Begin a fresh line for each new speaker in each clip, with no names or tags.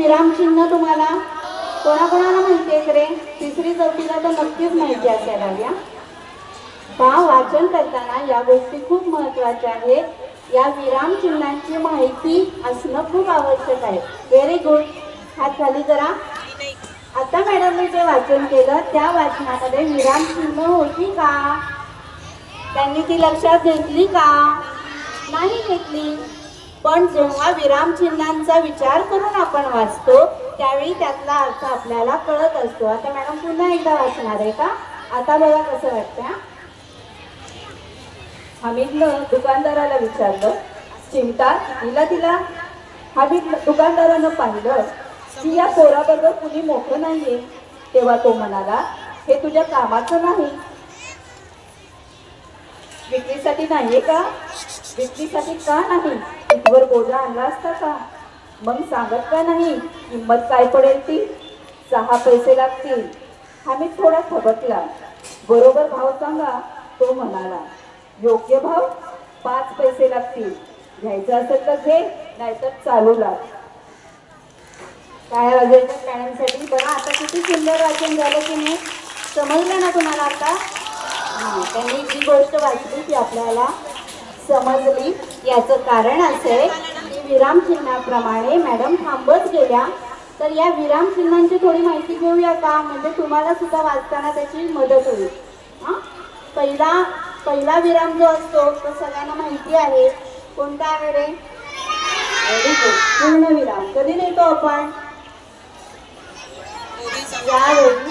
विरामचिन्ह तुम्हाला कोणाकोणाला माहिती आहे रे? तिसरी चौथीला तर नक्कीच माहिती असायला हव्या पहा वाचन करताना या गोष्टी खूप महत्त्वाच्या आहेत. या विरामचिन्हांची माहिती असणं खूप आवश्यक आहे. व्हेरी गुड हात खाली करा आता मॅडमने जे वाचन केलं त्या वाचनामध्ये विरामचिन्ह होती का? त्यांनी ती लक्षात घेतली का? नाही घेतली. पण जेव्हा विरामचिन्हांचा विचार करून आपण वाचतो त्यावेळी त्यातला अर्थ आपल्याला कळत असतो. आता मॅडम पुन्हा एकदा वाचणार आहे का? आता बघा कसं वाटतं हमीदनं दुकानदाराला विचारलं चिमटा तिला तिला? हमीद दुकानदारानं पाहिलं की या पोराबरोबर कुणी मोठं नाहीये. तेव्हा तो म्हणाला हे तुझ्या कामाचं नाही. विक्रीसाठी नाहीये का? विक्रीसाठी का नाही? इथवर बोजा आणला असता का? मग सांगत का नाही? किंमत काय पडेल ती? सहा पैसे लागतील. हमीद थोडा थबकला. बरोबर भाव सांगा तो म्हणाला. योग्य भाव? पाच पैसे लागतील. घ्यायचं असेल तर घे नाहीतर चालू लाग काय वाजायचं मॅडमसाठी बघा आता किती सुंदर वाचन झालं की नाही समजलं ना तुम्हाला आता? हां त्यांनी जी गोष्ट वाचली ती आपल्याला समजली. याचं कारण असे की विरामचिन्हाप्रमाणे मॅडम थांबत गेल्या. तर या विरामचिन्हांची थोडी माहिती घेऊया का? म्हणजे तुम्हाला सुद्धा वाचताना त्याची मदत होईल. हां? पहिला पहिला विराम जो असतो तो सगळ्यांना माहिती आहे. कोणता आहे रे? पूर्ण विराम. कधी नेतो आपण? ज्यावेळी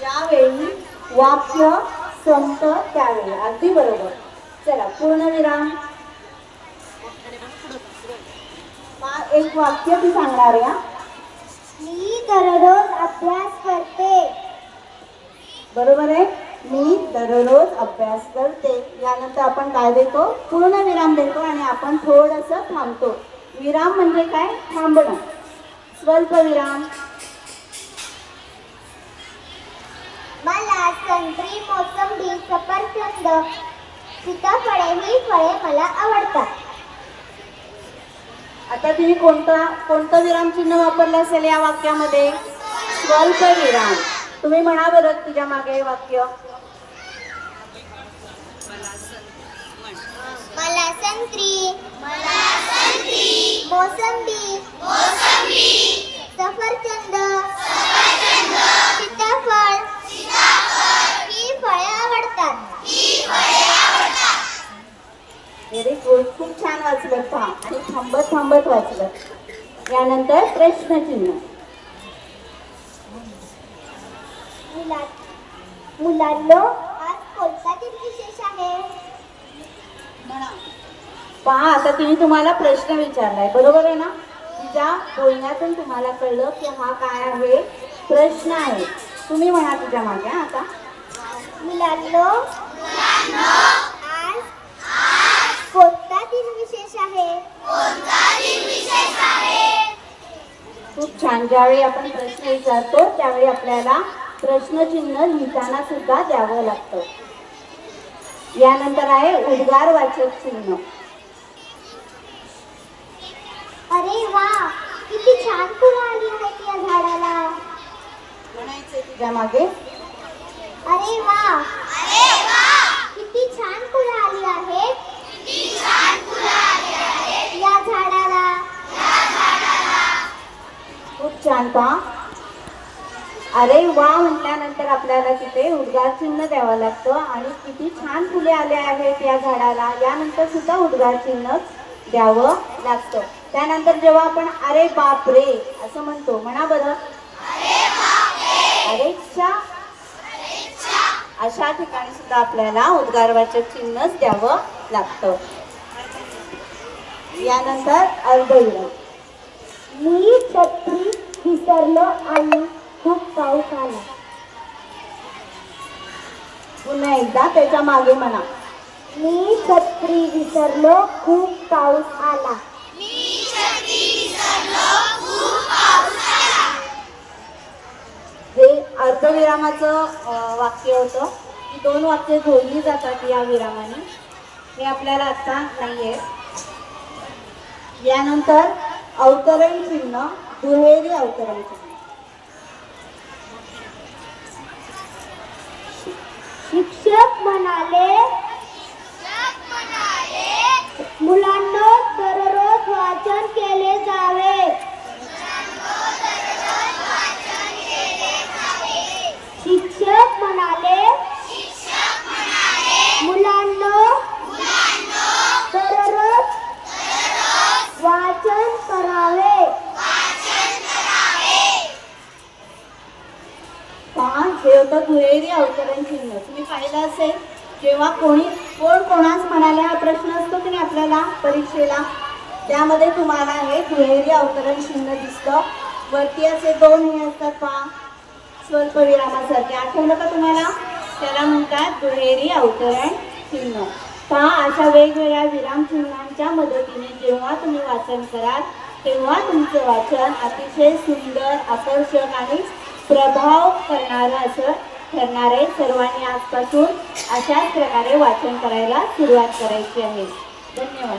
ज्यावेळी वाक्य संत त्यावेळी. अगदी बरोबर. चला पूर्ण विराम. मा- एक वाक्य ती सांगणार या
मी दररोज अभ्यास करते.
बरोबर आहे? मी दररोज अभ्यास करते. यानंतर आपण काय देतो? पूर्ण विराम देतो आणि आपण थोडंसं थांबतो. विराम म्हणजे काय? थांबणं. स्वल्प विराम.
मला संत्री मोसंबी सफरचंद सीताफळे ही फळे मला आवडतात.
आता तुम्ही कोणता कोणतं विराम चिन्ह वापरलं असेल या वाक्यामध्ये? स्वल्प विराम तुम्ही म्हणा बरं तुझ्या मागे वाक्य.
मला संत्री मला संत्री मोसंबी. सफरचंद सीताफळ सीताफळ ही फळे आवडतात
व्हेरी गुड. खूप छान वाचलं पहा आणि थांबत थांबत वाचलं. यानंतर प्रश्नचिन्ह.
मुला मुलांनो आज कोणता दिन विशेष आहे?
पहा आता तिने तुम्हाला प्रश्न विचारलाय. बरोबर आहे ना? तिच्या बोलण्यातून तुम्हाला कळलं की हा काय आहे? प्रश्न आहे. तुम्ही म्हणा तुझ्या मागे आता.
मुलांनो आज कोणता दिन विशेष आहे
खूप छान. ज्यावेळी आपण प्रश्न विचारतो त्यावेळी आपल्याला प्रश्नचिन्ह लिहिताना सुद्धा द्यावं लागतं. यानंतर आहे उद्गारवाचक चिन्ह.
अरे वा किती छान फुलं आली आहेत या झाडाला.
म्हणायचे तुझ्या मागे.
अरे वा किती छान फुलं आली आहेत किती छान फुलं आली आहेत या झाडाला
खूप छान पहा अरे वा म्हटल्यानंतर आपल्याला तिथे उद्गार चिन्ह द्यावं लागतं आणि किती छान फुले आले आहेत या झाडाला. यानंतर सुद्धा उद्गार चिन्ह द्यावं लागतं. त्यानंतर जेव्हा आपण अरे बापरे असं म्हणतो म्हणा बरं. अरे अशा ठिकाणी सुद्धा आपल्याला उद्गारवाचक चिन्हच द्यावं लागतं. यानंतर अर्धविराम.
मी छत्री विसरलो आणि खूप पाऊस आला.
पुन्हा एकदा त्याच्यामागे म्हणा.
मी छत्री विसरलो खूप पाऊस आला.
हे अर्धविरामाचं वाक्य होतं. ही दोन वाक्य जोडली जातात या विरामाने. हे आपल्याला आता नाहीये. यानंतर अवतरण चिन्ह. दुहेरी अवतरण
शिक्षक म्हणाले मुलांना दररोज वाचन केले जावे शिक्षक म्हणाले मुलांना दररोज वाचन करावे
पहा हे होतं दुहेरी अवतरण चिन्ह. तुम्ही पाहिलं असेल जेव्हा कोणी कोण कोणास म्हणाले हा प्रश्न असतो की नाही आपल्याला परीक्षेला? त्यामध्ये तुम्हाला हे दुहेरी अवतरण चिन्ह दिसतं. वरती असे दोन हे असतात पहा. स्वल्पविरामासारखे आठवलं का तुम्हाला? त्याला म्हणतात दुहेरी अवतरण चिन्ह. पहा अशा वेगवेगळ्या विराम चिन्हांच्या मदतीने जेव्हा तुम्ही वाचन कराल तेव्हा तुमचं वाचन अतिशय सुंदर आकर्षक आणि प्रभाव करणारं असं ठरणार आहे सर्वांनी आजपासून अशाच प्रकारे वाचन करायला सुरुवात करायची आहे. धन्यवाद.